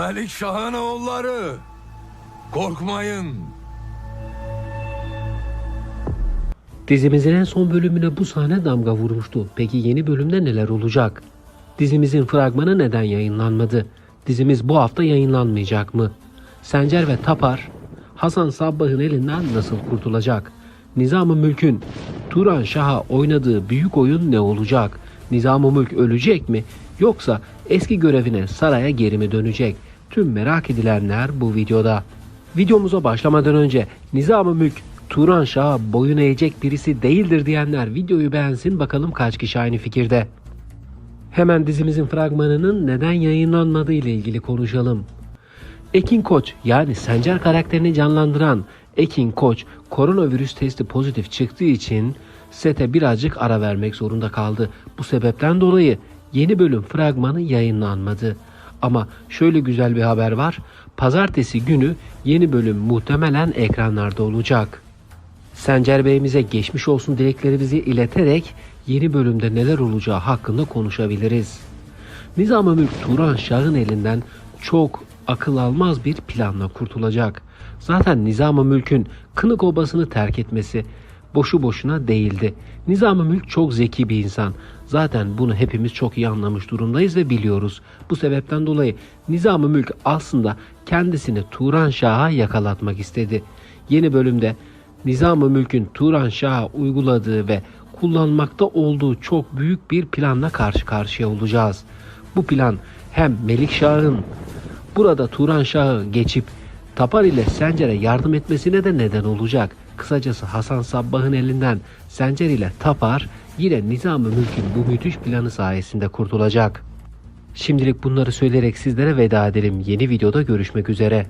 Melikşah'ın oğulları. Korkmayın. Dizimizin en son bölümüne bu sahne damga vurmuştu. Peki yeni bölümde neler olacak? Dizimizin fragmanı neden yayınlanmadı? Dizimiz bu hafta yayınlanmayacak mı? Sencer ve Tapar, Hasan Sabbah'ın elinden nasıl kurtulacak? Nizam-ı Mülk'ün Turan Şah'a oynadığı büyük oyun ne olacak? Nizam-ı Mülk ölecek mi? Yoksa eski görevine saraya geri mi dönecek? Tüm merak edilenler bu videoda. Videomuza başlamadan önce Nizam-ı Mülk Turan Şah'a boyun eğecek birisi değildir diyenler videoyu beğensin bakalım kaç kişi aynı fikirde. Hemen dizimizin fragmanının neden yayınlanmadığı ile ilgili konuşalım. Ekin Koç yani Sencer karakterini canlandıran Ekin Koç koronavirüs testi pozitif çıktığı için sete birazcık ara vermek zorunda kaldı. Bu sebepten dolayı yeni bölüm fragmanı yayınlanmadı. Ama şöyle güzel bir haber var. Pazartesi günü yeni bölüm muhtemelen ekranlarda olacak. Sencer Bey'imize geçmiş olsun dileklerimizi ileterek yeni bölümde neler olacağı hakkında konuşabiliriz. Nizam-ı Mülk Turan Şah'ın elinden çok akıl almaz bir planla kurtulacak. Zaten Nizam-ı Mülk'ün Kınık Obası'nı terk etmesi boşu boşuna değildi. Nizam-ı Mülk çok zeki bir insan. Zaten bunu hepimiz çok iyi anlamış durumdayız ve biliyoruz. Bu sebepten dolayı Nizam-ı Mülk aslında kendisini Turan Şah'a yakalatmak istedi. Yeni bölümde Nizam-ı Mülk'ün Turan Şah'a uyguladığı ve kullanmakta olduğu çok büyük bir planla karşı karşıya olacağız. Bu plan hem Melik Şah'ın burada Turan Şah'ı geçip Tapar ile Sencer'e yardım etmesine de neden olacak. Kısacası Hasan Sabbah'ın elinden Sencer ile Tapar yine Nizam-ı Mülk'ün bu müthiş planı sayesinde kurtulacak. Şimdilik bunları söyleyerek sizlere veda edelim. Yeni videoda görüşmek üzere.